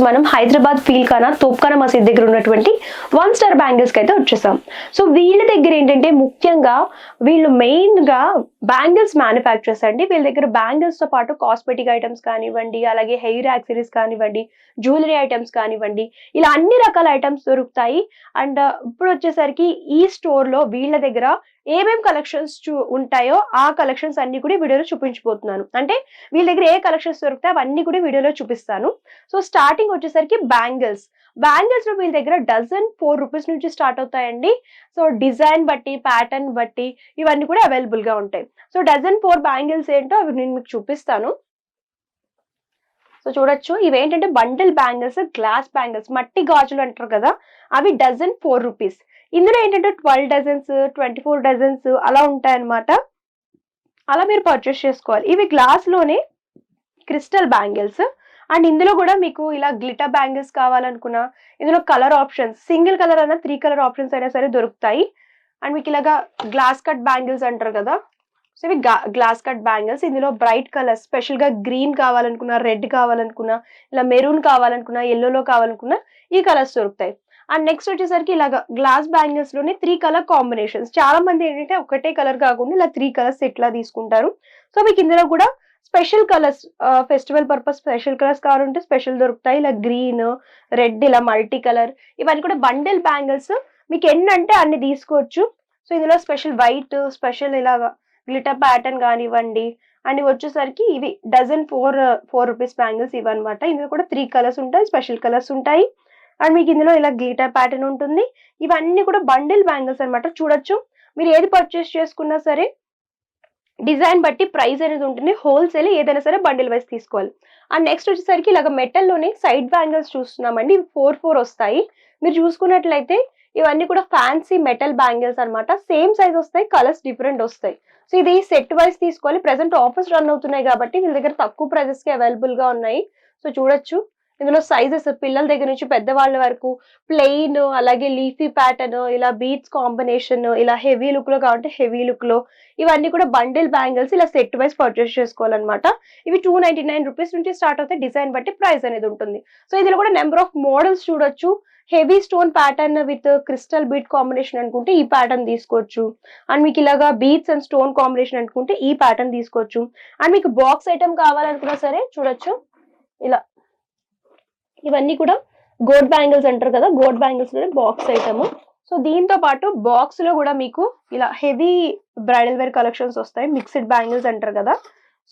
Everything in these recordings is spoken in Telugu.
రోజు మనం హైదరాబాద్ ఫీల్ ఖానా మసీద్ దగ్గర ఉన్నటువంటి వన్ స్టార్ బ్యాంగిల్స్కి అయితే వచ్చేసాం. సో వీళ్ళ దగ్గర ఏంటంటే ముఖ్యంగా వీళ్ళు మెయిన్గా బ్యాంగిల్స్ మ్యానుఫ్యాక్చర్స్ అండి. వీళ్ళ దగ్గర బ్యాంగిల్స్తో పాటు కాస్మెటిక్ ఐటమ్స్ కానివ్వండి అలాగే హెయిర్ యాక్సరీస్ కానివ్వండి జ్యువెలరీ ఐటమ్స్ కానివ్వండి ఇలా అన్ని రకాల ఐటమ్స్ దొరుకుతాయి. అండ్ ఇప్పుడు వచ్చేసరికి ఈ స్టోర్లో వీళ్ళ దగ్గర ఏమేమి కలెక్షన్స్ ఉంటాయో ఆ కలెక్షన్స్ అన్ని కూడా వీడియోలో చూపించబోతున్నాను. అంటే వీళ్ళ దగ్గర ఏ కలెక్షన్స్ దొరుకుతాయి అవన్నీ కూడా వీడియోలో చూపిస్తాను. సో స్టార్టింగ్ వచ్చేసరికి బ్యాంగిల్స్ బ్యాంగిల్స్లో వీళ్ళ దగ్గర డజన్ ఫోర్ రూపీస్ నుంచి స్టార్ట్ అవుతాయండి. సో డిజైన్ బట్టి ప్యాటర్న్ బట్టి ఇవన్నీ కూడా అవైలబుల్గా ఉంటాయి. సో డజన్ ఫోర్ బ్యాంగిల్స్ ఏంటో అవి నేను మీకు చూపిస్తాను. సో చూడొచ్చు. ఇవేంటంటే బండిల్ బ్యాంగిల్స్ గ్లాస్ బ్యాంగిల్స్ మట్టి గాజులు అంటారు కదా అవి డజన్ ఫోర్ రూపీస్ ఇందులో ఏంటంటే twelve dozens twenty four dozens అలా ఉంటాయన్నమాట. అలా మీరు పర్చేస్ చేసుకోవాలి. ఇవి గ్లాస్లోనే క్రిస్టల్ బ్యాంగిల్స్ అండ్ ఇందులో కూడా మీకు ఇలా గ్లిటర్ బ్యాంగిల్స్ కావాలనుకున్నా ఇందులో కలర్ ఆప్షన్స్ సింగిల్ కలర్ అయినా త్రీ కలర్ ఆప్షన్స్ అయినా సరే దొరుకుతాయి. అండ్ మీకు ఇలాగా గ్లాస్ కట్ బ్యాంగిల్స్ అంటారు కదా. సో ఇవి గ్లాస్ కట్ బ్యాంగిల్స్ ఇందులో బ్రైట్ కలర్ స్పెషల్గా గ్రీన్ కావాలనుకున్నా రెడ్ కావాలనుకున్నా ఇలా మెరూన్ కావాలనుకున్నా ఎల్లోలో కావాలనుకున్నా ఈ కలర్స్ దొరుకుతాయి. అండ్ నెక్స్ట్ వచ్చేసరికి ఇలాగ గ్లాస్ బ్యాంగిల్స్లోనే త్రీ కలర్ కాంబినేషన్స్ చాలా మంది ఏంటంటే ఒకటే కలర్ కాకుండా ఇలా త్రీ కలర్స్ ఇట్లా తీసుకుంటారు. సో మీకు ఇందులో కూడా special colours festival purpose special colours కావాలంటే స్పెషల్ దొరుకుతాయి. ఇలా గ్రీన్ రెడ్ ఇలా మల్టీ కలర్ ఇవన్నీ కూడా బండిల్ బ్యాంగిల్స్ మీకు ఎన్ని అంటే అన్ని తీసుకోవచ్చు. సో ఇందులో స్పెషల్ వైట్ స్పెషల్ ఇలాగా గ్లిటర్ ప్యాటర్న్ కానివ్వండి. అండ్ ఇవి వచ్చేసరికి ఇవి dozen four four rupees bangles ఇవన్నమాట. ఇందులో కూడా త్రీ కలర్స్ ఉంటాయి స్పెషల్ కలర్స్ ఉంటాయి. అండ్ మీకు ఇందులో ఇలా గ్లీటర్ ప్యాటర్న్ ఉంటుంది. ఇవన్నీ కూడా బండిల్ బ్యాంగిల్స్ అన్నమాట. చూడొచ్చు. మీరు ఏది పర్చేస్ చేసుకున్నా సరే డిజైన్ బట్టి ప్రైస్ అనేది ఉంటుంది. హోల్సేల్ ఏదైనా సరే బండిల్ వైస్ తీసుకోవాలి. అండ్ నెక్స్ట్ వచ్చేసరికి ఇలాగ మెటల్లోనే సైడ్ బ్యాంగిల్స్ చూస్తున్నామండి. ఇవి ఫోర్ ఫోర్ వస్తాయి. మీరు చూసుకున్నట్లయితే ఇవన్నీ కూడా ఫ్యాన్సీ మెటల్ బ్యాంగిల్స్ అన్నమాట. సేమ్ సైజ్ వస్తాయి కలర్స్ డిఫరెంట్ వస్తాయి. సో ఇది సెట్ వైస్ తీసుకోవాలి. ప్రెసెంట్ ఆఫర్స్ రన్ అవుతున్నాయి కాబట్టి వీళ్ళ దగ్గర తక్కువ ప్రైజెస్కి అవైలబుల్గా ఉన్నాయి. సో చూడొచ్చు. ఇందులో సైజెస్ పిల్లల దగ్గర నుంచి పెద్దవాళ్ళ వరకు ప్లెయిన్ అలాగే లీఫీ ప్యాటర్న్ ఇలా బీట్స్ కాంబినేషన్ ఇలా హెవీ లుక్లో కావాలంటే హెవీ లుక్లో ఇవన్నీ కూడా బండిల్ బ్యాంగిల్స్ ఇలా సెట్ వైజ్ పర్చేస్ చేసుకోవాలన్నమాట. ఇవి టూ నైన్టీ నైన్ రూపీస్ నుంచి స్టార్ట్ అవుతాయి డిజైన్ బట్టి ప్రైస్ అనేది ఉంటుంది. సో ఇందులో కూడా నెంబర్ ఆఫ్ మోడల్స్ చూడొచ్చు. Heavy stone pattern with crystal bead combination అనుకుంటే ఈ ప్యాటర్న్ తీసుకోవచ్చు. అండ్ మీకు ఇలాగా బీట్స్ అండ్ స్టోన్ కాంబినేషన్ అనుకుంటే ఈ ప్యాటర్న్ తీసుకోవచ్చు. అండ్ మీకు బాక్స్ ఐటమ్ కావాలనుకున్నా సరే చూడొచ్చు. ఇలా ఇవన్నీ కూడా గోడ్ బ్యాంగిల్స్ అంటారు కదా గోడ్ బ్యాంగిల్స్లోనే బాక్స్ ఐటమ్ సో దీంతో పాటు బాక్స్లో కూడా మీకు ఇలా హెవీ బ్రైడల్ వేర్ కలెక్షన్స్ వస్తాయి మిక్స్డ్ బ్యాంగిల్స్ అంటారు కదా.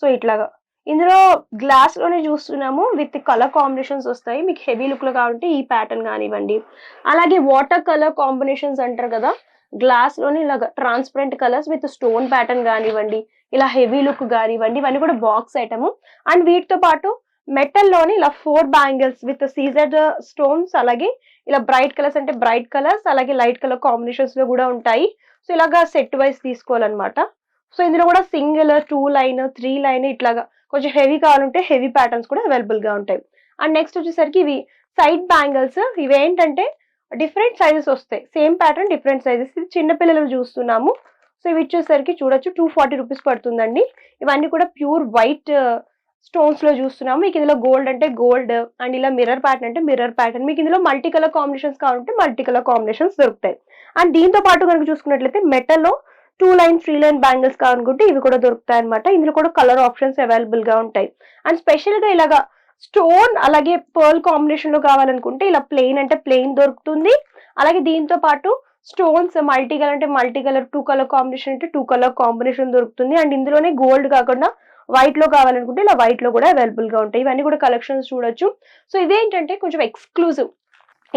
సో ఇట్లాగా. ఇందులో గ్లాస్లోనే చూస్తున్నాము విత్ కలర్ కాంబినేషన్స్ వస్తాయి. మీకు హెవీ లుక్లో కావాలంటే ఈ ప్యాటర్న్ కానివ్వండి. అలాగే వాటర్ కలర్ కాంబినేషన్స్ అంటారు కదా గ్లాస్లోనే ఇలా transparent colours with stone pattern కానివ్వండి ఇలా హెవీ లుక్ కానివ్వండి ఇవన్నీ కూడా బాక్స్ ఐటమ్ అండ్ వీటితో పాటు మెటల్లోని ఇలా four bangles with CZ stones అలాగే ఇలా బ్రైట్ కలర్స్ అంటే బ్రైట్ కలర్స్ అలాగే లైట్ కలర్ కాంబినేషన్స్లో కూడా ఉంటాయి. సో ఇలాగా సెట్ వైస్ తీసుకోవాలన్నమాట. సో ఇందులో కూడా single two line three line ఇట్లాగా కొంచెం హెవీ కావాలంటే హెవీ ప్యాటర్న్స్ కూడా అవైలబుల్గా ఉంటాయి. అండ్ నెక్స్ట్ వచ్చేసరికి ఇవి సైడ్ బ్యాంగిల్స్. ఇవి ఏంటంటే డిఫరెంట్ సైజెస్ వస్తాయి. Same pattern different sizes. ఇది చిన్నపిల్లలు చూస్తున్నాము. సో ఇవి వచ్చేసరికి చూడొచ్చు. టూ ఫార్టీ రూపీస్ పడుతుందండి. ఇవన్నీ కూడా ప్యూర్ వైట్ స్టోన్స్లో చూస్తున్నాము. మీకు ఇందులో గోల్డ్ అంటే గోల్డ్ అండ్ ఇలా మిర్రర్ ప్యాటర్న్ అంటే మిర్రర్ ప్యాటర్న్ మీకు ఇందులో మల్టీ కలర్ కాంబినేషన్స్ కావాలంటే మల్టీ కలర్ కాంబినేషన్స్ దొరుకుతాయి. అండ్ దీంతో పాటు కనుక చూసుకున్నట్లయితే మెటల్లో two line three line bangles కావాలనుకుంటే ఇవి కూడా దొరుకుతాయి అనమాట ఇందులో కూడా కలర్ ఆప్షన్స్ అవైలబుల్గా ఉంటాయి. అండ్ స్పెషల్గా ఇలాగా స్టోన్ అలాగే పర్ల్ కాంబినేషన్లో కావాలనుకుంటే ఇలా ప్లెయిన్ అంటే ప్లెయిన్ దొరుకుతుంది. అలాగే దీంతో పాటు స్టోన్స్ మల్టీ కలర్ అంటే multi colour two colour combination అంటే టూ కలర్ కాంబినేషన్ దొరుకుతుంది. అండ్ ఇందులోనే గోల్డ్ కాకుండా వైట్లో కావాలనుకుంటే ఇలా వైట్లో కూడా అవైలబుల్గా ఉంటాయి. ఇవన్నీ కూడా కలెక్షన్స్ చూడొచ్చు. సో ఇదేంటంటే కొంచెం ఎక్స్క్లూజివ్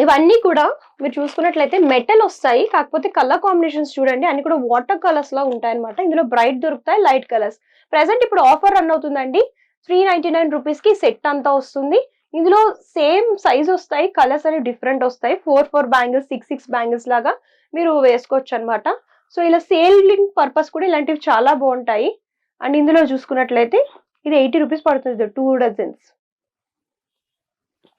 ఇవన్నీ కూడా మీరు చూసుకున్నట్లయితే మెటల్ వస్తాయి. కాకపోతే కలర్ కాంబినేషన్స్ చూడండి. అన్ని కూడా వాటర్ కలర్స్లో ఉంటాయి అనమాట ఇందులో బ్రైట్ దొరుకుతాయి లైట్ కలర్స్ ప్రెసెంట్ ఇప్పుడు ఆఫర్ రన్ అవుతుందండి. త్రీ నైన్టీ నైన్ రూపీస్కి సెట్ అంతా వస్తుంది. ఇందులో సేమ్ సైజ్ వస్తాయి కలర్స్ అనేవి డిఫరెంట్ వస్తాయి. Four four bangles six six bangles లాగా మీరు వేసుకోవచ్చు అనమాట సో ఇలా సేలింగ్ పర్పస్ కూడా ఇలాంటివి చాలా బాగుంటాయి. అండ్ ఇందులో చూసుకున్నట్లయితే ఇది ఎయిటీ రూపీస్ పడుతుంది. టూ డజన్స్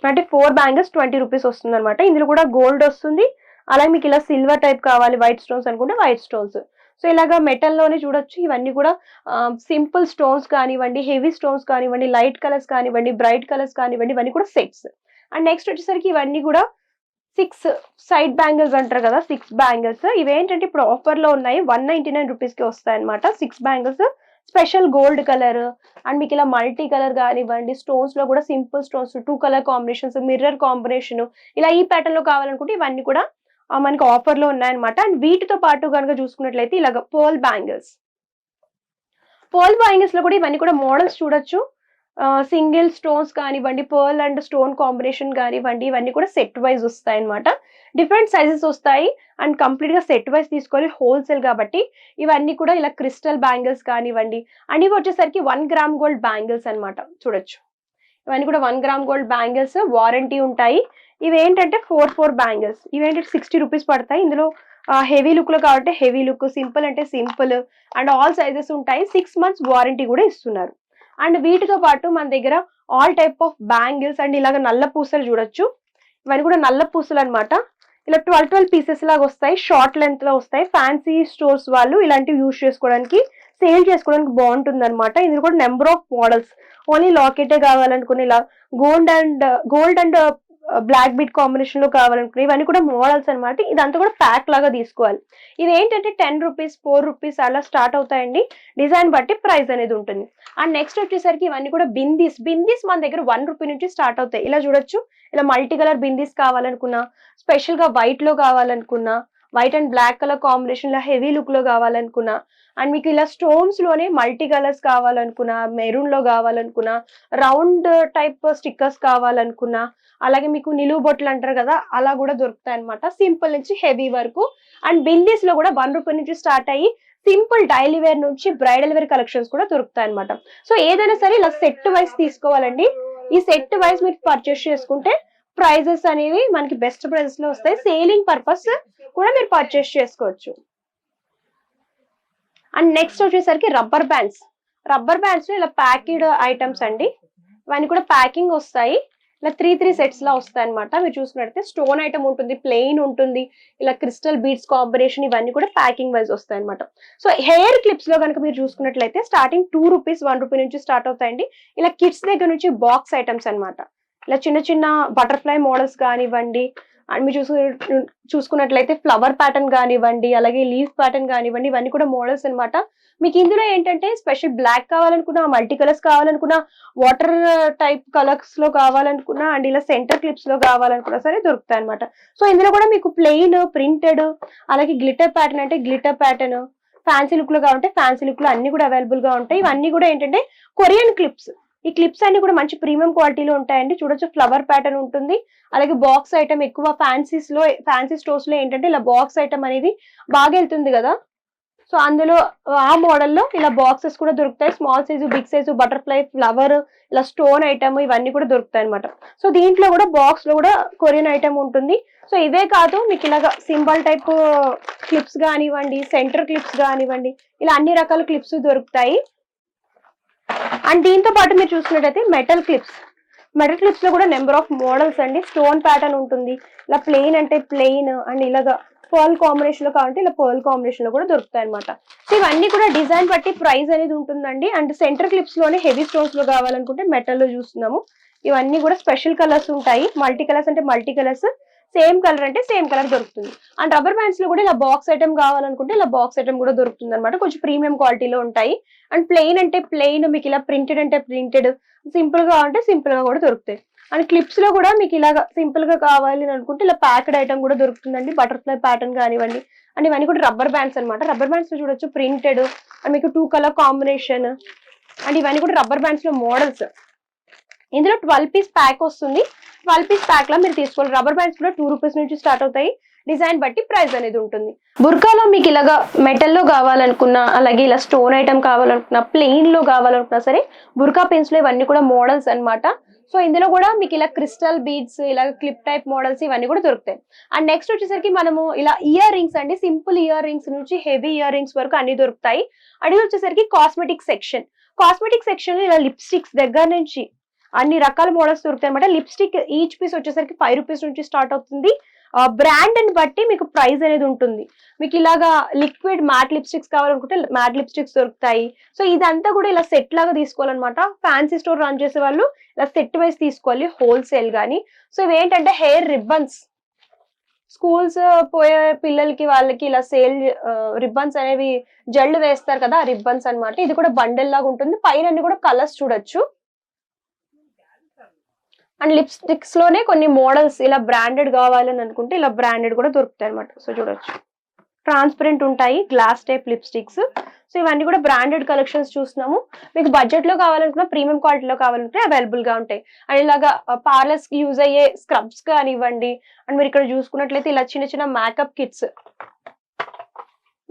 అంటే ఫోర్ బ్యాంగిల్స్ ట్వంటీ రూపీస్ వస్తుంది అనమాట ఇందులో కూడా గోల్డ్ వస్తుంది. అలాగే మీకు ఇలా సిల్వర్ టైప్ కావాలి వైట్ స్టోన్స్ అనుకుంటే వైట్ స్టోన్స్ సో ఇలాగా మెటల్లోనే చూడొచ్చు. ఇవన్నీ కూడా సింపుల్ స్టోన్స్ కానివ్వండి హెవీ స్టోన్స్ కానివ్వండి లైట్ కలర్స్ కానివ్వండి బ్రైట్ కలర్స్ కానివ్వండి ఇవన్నీ కూడా సెట్స్ అండ్ నెక్స్ట్ వచ్చేసరికి ఇవన్నీ కూడా సిక్స్ సైడ్ బ్యాంగిల్స్ అంటారు కదా సిక్స్ బ్యాంగిల్స్ ఇవేంటంటే ఇప్పుడు ఆఫర్లో ఉన్నాయి. వన్ నైన్టీ నైన్ రూపీస్కి వస్తాయి అనమాట six bangles special gold colour and మీకు ఇలా మల్టీ కలర్ కానివ్వండి స్టోన్స్లో కూడా simple stones two colour combinations mirror combination ఇలా ఈ ప్యాటర్న్లో కావాలనుకుంటే ఇవన్నీ కూడా మనకి ఆఫర్లో ఉన్నాయన్నమాట. అండ్ వీటితో పాటు కనుక చూసుకున్నట్లయితే ఇలాగ పోల్ బ్యాంగిల్స్. పోల్ బ్యాంగిల్స్లో కూడా ఇవన్నీ కూడా మోడల్స్ చూడొచ్చు. సింగిల్ స్టోన్స్ కానివ్వండి పర్ల్ అండ్ స్టోన్ కాంబినేషన్ కానివ్వండి ఇవన్నీ కూడా సెట్ వైజ్ వస్తాయి అనమాట డిఫరెంట్ సైజెస్ వస్తాయి అండ్ కంప్లీట్గా సెట్ వైజ్ తీసుకోవాలి హోల్సేల్ కాబట్టి. ఇవన్నీ కూడా ఇలా క్రిస్టల్ బ్యాంగిల్స్ కానివ్వండి అండ్ ఇవి వచ్చేసరికి వన్ గ్రామ్ గోల్డ్ బ్యాంగిల్స్ అన్నమాట. చూడొచ్చు. ఇవన్నీ కూడా one gram gold bangles warranty ఉంటాయి. ఇవి ఏంటంటే ఫోర్ ఫోర్ బ్యాంగిల్స్. ఇవేంటంటే సిక్స్టీ రూపీస్ పడతాయి. ఇందులో హెవీ లుక్లో కాబట్టి హెవీ లుక్ సింపుల్ అంటే సింపుల్ అండ్ ఆల్ సైజెస్ ఉంటాయి. సిక్స్ మంత్స్ వారంటీ కూడా ఇస్తున్నారు. అండ్ వీటితో పాటు మన దగ్గర all type of bangles and ఇలాగ నల్ల పూసలు చూడొచ్చు. ఇవన్నీ కూడా నల్ల పూసలు అన్నమాట. ఇలా ట్వెల్వ్ ట్వెల్వ్ పీసెస్ లాగా వస్తాయి. షార్ట్ లెంత్లో వస్తాయి. ఫ్యాన్సీ స్టోర్స్ వాళ్ళు ఇలాంటివి యూజ్ చేసుకోవడానికి సేల్ చేసుకోవడానికి బాగుంటుంది అనమాట ఇందులో కూడా నెంబర్ ఆఫ్ మోడల్స్ ఓన్లీ లాకెటే కావాలనుకుని ఇలా gold and gold and black bead కాంబినేషన్లో కావాలనుకుని ఇవన్నీ కూడా మోడల్స్ అన్నమాట. ఇదంతా కూడా ప్యాక్ లాగా తీసుకోవాలి. ఇది ఏంటంటే టెన్ రూపీస్ ఫోర్ రూపీస్ అలా స్టార్ట్ అవుతాయండి. డిజైన్ బట్టి ప్రైస్ అనేది ఉంటుంది. అండ్ నెక్స్ట్ వచ్చేసరికి ఇవన్నీ కూడా బిందీస్. బిందీస్ మన దగ్గర వన్ రూపీ నుంచి స్టార్ట్ అవుతాయి. ఇలా చూడొచ్చు. ఇలా మల్టీ కలర్ బిందీస్ కావాలనుకున్నా స్పెషల్గా వైట్లో కావాలనుకున్నా వైట్ అండ్ బ్లాక్ కలర్ కాంబినేషన్లో హెవీ లుక్లో కావాలనుకున్నా. అండ్ మీకు ఇలా స్టోన్స్లోనే మల్టీ కలర్స్ కావాలనుకున్నా మెరూన్లో కావాలనుకున్నా రౌండ్ టైప్ స్టిక్కర్స్ కావాలనుకున్నా అలాగే మీకు నిలువు బొట్లు అంటారు కదా అలా కూడా దొరుకుతాయి అనమాట సింపుల్ నుంచి హెవీ వరకు. అండ్ బిందీస్లో కూడా వన్ రూపీ నుంచి స్టార్ట్ అయ్యి సింపుల్ డైలీ వేర్ నుంచి బ్రైడల్ వేర్ కలెక్షన్స్ కూడా దొరుకుతాయి అనమాట సో ఏదైనా సరే ఇలా సెట్ వైస్ తీసుకోవాలండి. ఈ సెట్ వైస్ మీరు పర్చేస్ చేసుకుంటే ప్రైజెస్ అనేవి మనకి బెస్ట్ ప్రైజెస్లో వస్తాయి. సేలింగ్ పర్పస్ కూడా మీరు పర్చేస్ చేసుకోవచ్చు. అండ్ నెక్స్ట్ వచ్చేసరికి రబ్బర్ బ్యాండ్స్ రబ్బర్ బ్యాండ్స్ ఇలా ప్యాకెడ్ ఐటమ్స్ అండి. ఇవన్నీ కూడా ప్యాకింగ్ వస్తాయి. ఇలా త్రీ త్రీ సెట్స్ లా వస్తాయి అనమాట మీరు చూసినట్టయితే స్టోన్ ఐటమ్ ఉంటుంది ప్లెయిన్ ఉంటుంది ఇలా క్రిస్టల్ బీడ్స్ కాంబినేషన్ ఇవన్నీ కూడా ప్యాకింగ్ వైజ్ వస్తాయి అనమాట సో హెయిర్ క్లిప్స్లో కనుక మీరు చూసుకున్నట్లయితే starting two rupees one rupee నుంచి స్టార్ట్ అవుతాయండి. ఇలా కిడ్స్ దగ్గర నుంచి బాక్స్ ఐటమ్స్ అన్నమాట. ఇలా చిన్న చిన్న బటర్ఫ్లై మోడల్స్ కానివ్వండి అండ్ మీరు చూసు చూసుకున్నట్లయితే ఫ్లవర్ ప్యాటర్న్ కానివ్వండి అలాగే లీఫ్ ప్యాటర్న్ కానివ్వండి ఇవన్నీ కూడా మోడల్స్ అనమాట మీకు ఇందులో ఏంటంటే స్పెషల్ బ్లాక్ కావాలనుకున్నా మల్టీ కలర్స్ కావాలనుకున్నా వాటర్ టైప్ కలర్స్లో కావాలనుకున్నా అండ్ ఇలా సెంటర్ క్లిప్స్లో కావాలనుకున్నా సరే దొరుకుతాయి అనమాట సో ఇందులో కూడా మీకు ప్లెయిన్ ప్రింటెడ్ అలాగే గ్లిటర్ ప్యాటర్న్ అంటే గ్లిటర్ ప్యాటర్న్ ఫ్యాన్సీ లుక్లో కావాలంటే ఫ్యాన్సీ లుక్లో అన్ని కూడా అవైలబుల్గా ఉంటాయి. ఇవన్నీ కూడా ఏంటంటే కొరియన్ క్లిప్స్ ఈ క్లిప్స్ అన్ని కూడా మంచి ప్రీమియం క్వాలిటీలో ఉంటాయండి. చూడొచ్చు ఫ్లవర్ ప్యాటర్న్ ఉంటుంది. అలాగే బాక్స్ ఐటమ్ ఎక్కువ ఫ్యాన్సీస్లో ఫ్యాన్సీ స్టోర్స్లో ఏంటంటే ఇలా బాక్స్ ఐటమ్ అనేది బాగా వెళ్తుంది కదా. సో అందులో ఆ మోడల్లో ఇలా బాక్సెస్ కూడా దొరుకుతాయి. Small size big size butterfly flower ఇలా స్టోన్ ఐటమ్ ఇవన్నీ కూడా దొరుకుతాయి అనమాట సో దీంట్లో కూడా బాక్స్లో కూడా కొరియన్ ఐటమ్ ఉంటుంది. సో ఇవే కాదు మీకు ఇలాగ సింబల్ టైప్ క్లిప్స్ కానివ్వండి సెంటర్ క్లిప్స్ కానివ్వండి ఇలా అన్ని రకాల క్లిప్స్ దొరుకుతాయి. అండ్ దీంతో పాటు మీరు చూసుకున్నట్టయితే మెటల్ క్లిప్స్ మెటల్ క్లిప్స్లో కూడా నెంబర్ ఆఫ్ మోడల్స్ అండి. స్టోన్ ప్యాటర్న్ ఉంటుంది. ఇలా ప్లెయిన్ అంటే ప్లెయిన్ అండ్ ఇలాగా పర్ల్ కాంబినేషన్లో కావాలంటే ఇలా పర్ల్ కాంబినేషన్లో కూడా దొరుకుతాయి అనమాట సో ఇవన్నీ కూడా డిజైన్ బట్టి ప్రైస్ అనేది ఉంటుందండి. అండ్ సెంటర్ క్లిప్స్లోనే హెవీ స్టోన్స్లో కావాలనుకుంటే మెటల్లో చూస్తున్నాము. ఇవన్నీ కూడా స్పెషల్ కలర్స్ ఉంటాయి. మల్టీ కలర్స్ అంటే మల్టీ కలర్స్ సేమ్ కలర్ అంటే సేమ్ కలర్ దొరుకుతుంది. అండ్ రబ్బర్ బ్యాండ్స్లో కూడా ఇలా బాక్స్ ఐటమ్ కావాలనుకుంటే ఇలా బాక్స్ ఐటమ్ కూడా దొరుకుతుంది అనమాట కొంచెం ప్రీమియం క్వాలిటీలో ఉంటాయి. అండ్ ప్లెయిన్ అంటే ప్లెయిన్ మీకు ఇలా ప్రింటెడ్ అంటే ప్రింటెడ్ సింపుల్గా అంటే సింపుల్గా కూడా దొరుకుతాయి. అండ్ క్లిప్స్లో కూడా మీకు ఇలాగా సింపుల్గా కావాలి అని అనుకుంటే ఇలా ప్యాక్డ్ ఐటమ్ కూడా దొరుకుతుందండి. బటర్ఫ్లై ప్యాటర్న్ కానివ్వండి. అండ్ ఇవన్నీ కూడా రబ్బర్ బ్యాండ్స్ అనమాట రబ్బర్ బ్యాండ్స్లో చూడొచ్చు ప్రింటెడ్ అండ్ మీకు టూ కలర్ కాంబినేషన్ అండ్ ఇవన్నీ కూడా రబ్బర్ బ్యాండ్స్లో మోడల్స్ ఇందులో ట్వెల్వ్ పీస్ ప్యాక్ వస్తుంది. ట్వెల్వ్ పీస్ ప్యాక్లో మీరు తీసుకోవాలి. రబ్బర్ బ్యాండ్స్ కూడా టూ రూపీస్ నుంచి స్టార్ట్ అవుతాయి. డిజైన్ బట్టి ప్రైస్ అనేది ఉంటుంది. బుర్కాలో మీకు ఇలాగా మెటల్లో కావాలనుకున్నా అలాగే ఇలా స్టోన్ ఐటమ్ కావాలనుకున్నా ప్లెయిన్లో కావాలనుకున్నా సరే బుర్కా పెన్స్లో ఇవన్నీ కూడా మోడల్స్ అన్నమాట. సో ఇందులో కూడా మీకు ఇలా క్రిస్టల్ బీడ్స్ ఇలా క్లిప్ టైప్ మోడల్స్ ఇవన్నీ కూడా దొరుకుతాయి. అండ్ నెక్స్ట్ వచ్చేసరికి మనము ఇలా ఇయర్ రింగ్స్ అండి. సింపుల్ ఇయర్ రింగ్స్ నుంచి హెవీ ఇయర్ రింగ్స్ వరకు అన్ని దొరుకుతాయి. అది వచ్చేసరికి కాస్మెటిక్ సెక్షన్ కాస్మెటిక్ సెక్షన్ ఇలా లిప్స్టిక్స్ దగ్గర నుంచి అన్ని రకాల మోడల్స్ దొరుకుతాయి అనమాట లిప్స్టిక్ ఈచ్ పీస్ వచ్చేసరికి ఫైవ్ రూపీస్ నుంచి స్టార్ట్ అవుతుంది. బ్రాండ్ అని బట్టి మీకు ప్రైస్ అనేది ఉంటుంది. మీకు ఇలాగా లిక్విడ్ మ్యాట్ లిప్స్టిక్స్ కావాలనుకుంటే మ్యాట్ లిప్స్టిక్స్ దొరుకుతాయి. సో ఇదంతా కూడా ఇలా సెట్ లాగా తీసుకోవాలన్నమాట. ఫ్యాన్సీ స్టోర్ రన్ చేసే వాళ్ళు ఇలా సెట్ వైస్ తీసుకోవాలి హోల్సేల్ కానీ సో ఇవి ఏంటంటే హెయిర్ రిబ్బన్స్ స్కూల్స్ పోయే పిల్లలకి వాళ్ళకి ఇలా సేల్ రిబ్బన్స్ అనేవి జల్లు వేస్తారు కదా రిబ్బన్స్ అన్నమాట. ఇది కూడా బండెల్ లాగా ఉంటుంది. పైన అన్ని కూడా కలర్స్ చూడొచ్చు. అండ్ లిప్స్టిక్స్లోనే కొన్ని మోడల్స్ ఇలా బ్రాండెడ్ కావాలని అనుకుంటే ఇలా బ్రాండెడ్ కూడా దొరుకుతాయి అనమాట సో చూడొచ్చు. ట్రాన్స్పరెంట్ ఉంటాయి గ్లాస్ టైప్ లిప్స్టిక్స్ సో ఇవన్నీ కూడా బ్రాండెడ్ కలెక్షన్స్ చూస్తున్నాము. మీకు బడ్జెట్లో కావాలనుకున్నా ప్రీమియం క్వాలిటీలో కావాలంటే అవైలబుల్గా ఉంటాయి. అండ్ ఇలాగా పార్లర్స్కి యూజ్ అయ్యే స్క్రబ్స్ కానివ్వండి అండ్ మీరు ఇక్కడ చూసుకున్నట్లయితే ఇలా చిన్న చిన్న మేకప్ కిట్స్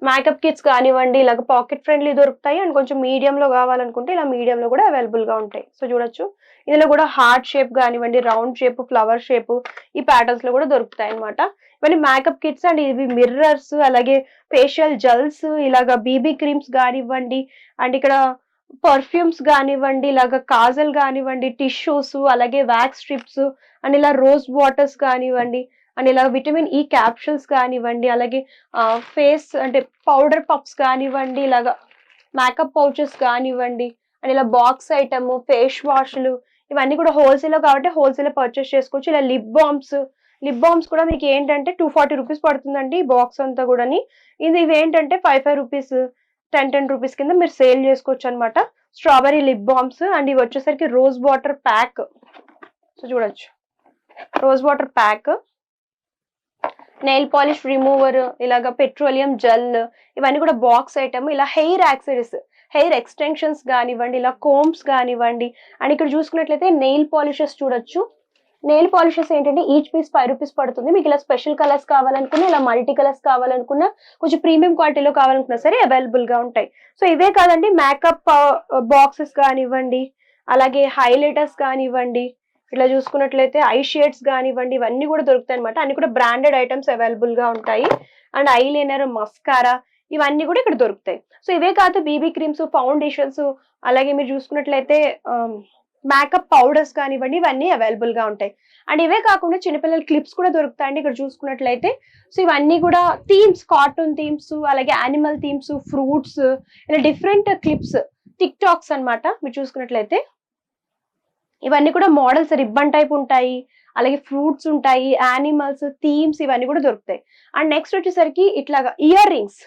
మేకప్ కిట్స్ కానివ్వండి ఇలాగ పాకెట్ ఫ్రెండ్లీ దొరుకుతాయి. అండ్ కొంచెం మీడియంలో కావాలనుకుంటే ఇలా మీడియంలో కూడా అవైలబుల్గా ఉంటాయి. సో చూడొచ్చు. ఇందులో కూడా హార్ట్ షేప్ కానివ్వండి రౌండ్ షేప్ ఫ్లవర్ షేప్ ఈ ప్యాటర్న్స్లో కూడా దొరుకుతాయి అన్నమాట ఇవన్నీ మేకప్ కిట్స్ అండ్ ఇవి మిర్రర్స్ అలాగే ఫేషియల్ జెల్స్ ఇలాగ బీబీ క్రీమ్స్ కానివ్వండి అండ్ ఇక్కడ పర్ఫ్యూమ్స్ కానివ్వండి ఇలాగ కాజల్ కానివ్వండి టిష్యూస్ అలాగే వ్యాక్స్ స్ట్రిప్స్ అండ్ ఇలా రోజ్ వాటర్స్ కానివ్వండి అండ్ ఇలా విటమిన్ ఈ క్యాప్షుల్స్ కానివ్వండి అలాగే ఫేస్ అంటే పౌడర్ పప్స్ కానివ్వండి ఇలాగా మేకప్ పౌచెస్ కానివ్వండి అండ్ ఇలా బాక్స్ ఐటమ్ ఫేస్ వాష్లు ఇవన్నీ కూడా హోల్సేల్ కాబట్టి హోల్సేల్ పర్చేస్ చేసుకోవచ్చు. ఇలా లిప్ బామ్స్ లిప్ బామ్స్ కూడా మీకు ఏంటంటే టూ ఫార్టీ రూపీస్ పడుతుందండి ఈ బాక్స్ అంతా కూడాని. ఇది ఇవి ఏంటంటే five five rupees ten ten rupees కింద మీరు సేల్ చేసుకోవచ్చు అనమాట స్ట్రాబెరీ లిప్ బామ్స్ అండ్ ఇవి వచ్చేసరికి రోజ్ వాటర్ ప్యాక్ సో చూడొచ్చు. Rose water pack nail polish remover ఇలాగ పెట్రోలియం జెల్ ఇవన్నీ కూడా బాక్స్ ఐటమ్ ఇలా హెయిర్ యాక్సరీస్ హెయిర్ ఎక్స్టెన్షన్స్ కానివ్వండి ఇలా కోమ్స్ కానివ్వండి అండ్ ఇక్కడ చూసుకున్నట్లయితే నెయిల్ పాలిషెస్ చూడొచ్చు. నెయిల్ పాలిషెస్ ఏంటంటే ఈచ్ పీస్ ఫైవ్ రూపీస్ పడుతుంది. మీకు ఇలా స్పెషల్ కలర్స్ కావాలనుకున్నా ఇలా మల్టీ కలర్స్ కావాలనుకున్నా కొంచెం ప్రీమియం క్వాలిటీలో కావాలనుకున్నా సరే అవైలబుల్గా ఉంటాయి. సో ఇవే కాదండి మేకప్ బాక్సెస్ uh, కానివ్వండి అలాగే హైలైటర్స్ కానివ్వండి ఇట్లా చూసుకున్నట్లయితే ఐ షేడ్స్ కానివ్వండి ఇవన్నీ కూడా దొరుకుతాయి అనమాట అన్ని కూడా బ్రాండెడ్ ఐటమ్స్ అవైలబుల్గా ఉంటాయి. అండ్ ఐ లైనర్ మస్కారా ఇవన్నీ కూడా ఇక్కడ దొరుకుతాయి. సో ఇవే కాదు బీబీ క్రీమ్స్ ఫౌండేషన్స్ అలాగే మీరు చూసుకున్నట్లయితే మేకప్ పౌడర్స్ కానివ్వండి ఇవన్నీ అవైలబుల్గా ఉంటాయి. అండ్ ఇవే కాకుండా చిన్నపిల్లల క్లిప్స్ కూడా దొరుకుతాయండి ఇక్కడ చూసుకున్నట్లయితే. సో ఇవన్నీ కూడా థీమ్స్ కార్టూన్ థీమ్స్ అలాగే యానిమల్ థీమ్స్ ఫ్రూట్స్ ఇలా డిఫరెంట్ క్లిప్స్ టిక్ టాక్స్ అన్నమాట మీరు చూసుకున్నట్లయితే. ఇవన్నీ కూడా మోడల్స్ రిబ్బన్ టైప్ ఉంటాయి అలాగే ఫ్రూట్స్ ఉంటాయి యానిమల్స్ థీమ్స్ ఇవన్నీ కూడా దొరుకుతాయి. అండ్ నెక్స్ట్ వచ్చేసరికి ఇట్లాగా ఇయర్ రింగ్స్.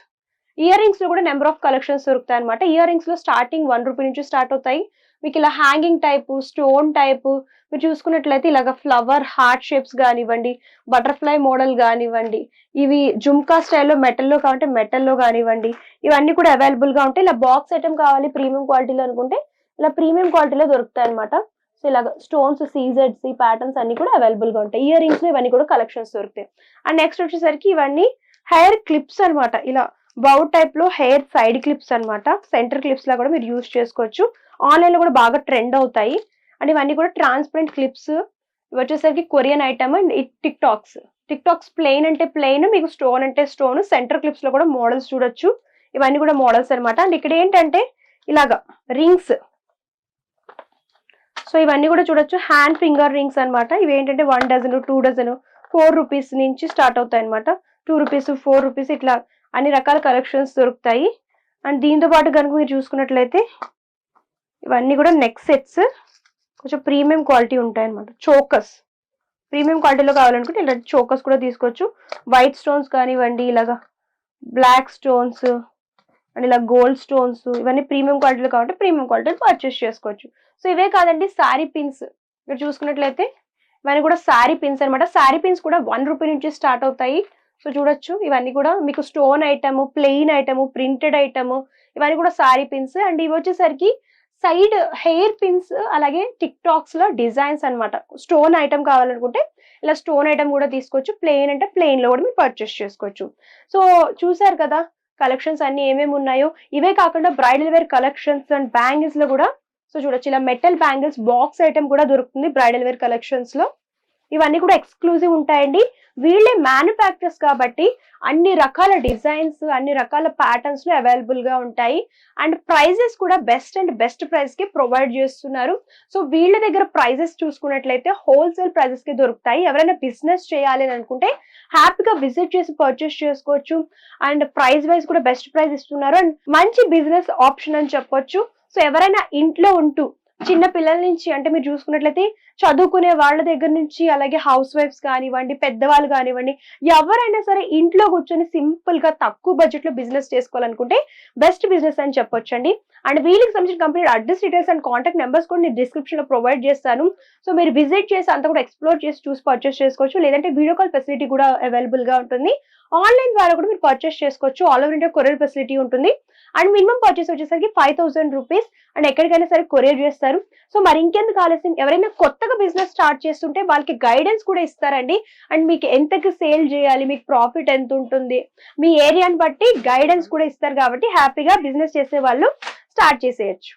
ఇయర్ రింగ్స్లో కూడా నెంబర్ ఆఫ్ కలెక్షన్స్ దొరుకుతాయి అనమాట ఇయర్ రింగ్స్లో స్టార్టింగ్ వన్ రూపీ నుంచి స్టార్ట్ అవుతాయి. మీకు ఇలా హ్యాంగింగ్ టైప్ స్టోన్ టైప్ మీరు చూసుకున్నట్లయితే ఇలాగ ఫ్లవర్ హార్ట్ షేప్స్ కానివ్వండి బటర్ఫ్లై మోడల్ కానివ్వండి ఇవి జుమ్కా స్టైల్లో మెటల్లో కావాలంటే మెటల్లో కానివ్వండి ఇవన్నీ కూడా అవైలబుల్గా ఉంటాయి ఇలా బాక్స్ ఐటమ్ కావాలి ప్రీమియం క్వాలిటీలో అనుకుంటే ఇలా ప్రీమియం క్వాలిటీలో దొరుకుతాయి అనమాట సో ఇలాగ స్టోన్స్ సీజెడ్స్ ఈ ప్యాటర్న్స్ అన్ని కూడా అవైలబుల్గా ఉంటాయి. ఇయర్ రింగ్స్ ఇవన్నీ కూడా కలెక్షన్స్ దొరుకుతాయి. అండ్ నెక్స్ట్ వచ్చేసరికి ఇవన్నీ హెయిర్ క్లిప్స్ అన్నమాట. ఇలా బౌ టైప్లో హెయిర్ సైడ్ క్లిప్స్ అనమాట సెంటర్ క్లిప్స్ లా కూడా మీరు యూజ్ చేసుకోవచ్చు. ఆన్లైన్లో కూడా బాగా ట్రెండ్ అవుతాయి. అండ్ ఇవన్నీ కూడా ట్రాన్స్పరెంట్ క్లిప్స్ ఇవి వచ్చేసరికి Korean item and tic tacs tic tacs plain అంటే ప్లెయిన్ మీకు స్టోన్ అంటే స్టోన్ సెంటర్ క్లిప్స్లో కూడా మోడల్స్ చూడొచ్చు. ఇవన్నీ కూడా మోడల్స్ అనమాట అండ్ ఇక్కడ ఏంటంటే ఇలాగా రింగ్స్ సో ఇవన్నీ కూడా చూడొచ్చు. హ్యాండ్ ఫింగర్ రింగ్స్ అనమాట ఇవి ఏంటంటే one dozen two dozen four rupees నుంచి స్టార్ట్ అవుతాయి అనమాట టూ రూపీస్ ఫోర్ రూపీస్ ఇట్లా అన్ని రకాల కలెక్షన్స్ దొరుకుతాయి. అండ్ దీంతో పాటు కనుక మీరు చూసుకున్నట్లయితే ఇవన్నీ కూడా నెక్ సెట్స్ కొంచెం ప్రీమియం క్వాలిటీ ఉంటాయి అనమాట చోకస్ ప్రీమియం క్వాలిటీలో కావాలనుకుంటే ఇలాంటి చోకస్ కూడా తీసుకోవచ్చు. వైట్ స్టోన్స్ కానివ్వండి ఇలాగా బ్లాక్ స్టోన్స్ అండ్ ఇలా గోల్డ్ స్టోన్స్ ఇవన్నీ ప్రీమియం క్వాలిటీలో కావాలంటే ప్రీమియం క్వాలిటీలో పర్చేస్ చేసుకోవచ్చు. సో ఇవే కాదండి శారీ పిన్స్ ఇక్కడ చూసుకున్నట్లయితే ఇవన్నీ కూడా శారీ పిన్స్ అనమాట శారీ పిన్స్ కూడా వన్ రూపీ నుంచి స్టార్ట్ అవుతాయి. సో చూడొచ్చు. ఇవన్నీ కూడా మీకు stone item plain item printed item ఇవన్నీ కూడా సారీ పిన్స్ అండ్ ఇవి వచ్చేసరికి సైడ్ హెయిర్ పిన్స్ అలాగే టిక్ టాక్స్లో డిజైన్స్ అన్నమాట. స్టోన్ ఐటమ్ కావాలనుకుంటే ఇలా స్టోన్ ఐటమ్ కూడా తీసుకోవచ్చు. ప్లెయిన్ అంటే ప్లెయిన్లో కూడా మీరు పర్చేస్ చేసుకోవచ్చు. సో చూసారు కదా కలెక్షన్స్ అన్ని ఏమేమి ఉన్నాయో? ఇవే కాకుండా బ్రైడల్ వేర్ కలెక్షన్స్ అండ్ బ్యాంగిల్స్లో కూడా సో చూడొచ్చు. ఇలా మెటల్ బ్యాంగిల్స్ బాక్స్ ఐటమ్ కూడా దొరుకుతుంది బ్రైడల్ వేర్ కలెక్షన్స్లో. ఇవన్నీ కూడా ఎక్స్క్లూజివ్ ఉంటాయండి. వీళ్ళే మ్యానుఫ్యాక్చర్స్ కాబట్టి అన్ని రకాల డిజైన్స్ అన్ని రకాల ప్యాటర్న్స్లో అవైలబుల్గా ఉంటాయి. అండ్ ప్రైజెస్ కూడా బెస్ట్ అండ్ బెస్ట్ ప్రైస్కి ప్రొవైడ్ చేస్తున్నారు. సో వీళ్ళ దగ్గర ప్రైజెస్ చూసుకున్నట్లయితే హోల్సేల్ ప్రైజెస్కి దొరుకుతాయి. ఎవరైనా బిజినెస్ చేయాలి అని అనుకుంటే హ్యాపీగా విజిట్ చేసి పర్చేస్ చేసుకోవచ్చు. అండ్ ప్రైస్ వైజ్ కూడా బెస్ట్ ప్రైస్ ఇస్తున్నారు. అండ్ మంచి బిజినెస్ ఆప్షన్ అని చెప్పొచ్చు. సో ఎవరైనా ఇంట్లో ఉంటూ చిన్న పిల్లల నుంచి అంటే మీరు చూసుకున్నట్లయితే చదువుకునే వాళ్ళ దగ్గర నుంచి అలాగే హౌస్ వైఫ్స్ కానివ్వండి పెద్దవాళ్ళు కానివ్వండి ఎవరైనా సరే ఇంట్లో కూర్చొని సింపుల్గా తక్కువ బడ్జెట్లో బిజినెస్ చేసుకోవాలనుకుంటే బెస్ట్ బిజినెస్ అని చెప్పొచ్చండి. అండ్ వీళ్ళకి సంబంధించిన company address details and contact numbers కూడా నేను డిస్క్రిప్షన్లో ప్రొవైడ్ చేస్తాను. సో మీరు విజిట్ చేసి అంతా కూడా ఎక్స్ప్లోర్ చేసి చూసి పర్చేస్ చేసుకోవచ్చు. లేదంటే వీడియో కాల్ ఫెసిలిటీ కూడా అవైలబుల్గా ఉంటుంది. ఆన్లైన్ ద్వారా కూడా మీరు పర్చేస్ చేసుకోవచ్చు. All over India courier facility ఉంటుంది. అండ్ మినిమం పర్చేస్ వచ్చేసరికి ఫైవ్ థౌసండ్ రూపీస్ అండ్ ఎక్కడికైనా సరే కొరియర్ చేస్తారు. సో మరి ఇంకెందుకు ఆలస్యం? ఎవరైనా కొత్త కొత్తగా బిజినెస్ స్టార్ట్ చేస్తుంటే వాళ్ళకి గైడెన్స్ కూడా ఇస్తారండి. అండ్ మీకు ఎంతకి సేల్ చేయాలి మీకు ప్రాఫిట్ ఎంత ఉంటుంది మీ ఏరియాని బట్టి గైడెన్స్ కూడా ఇస్తారు కాబట్టి హ్యాపీగా బిజినెస్ చేసే వాళ్ళు స్టార్ట్ చేసేయచ్చు.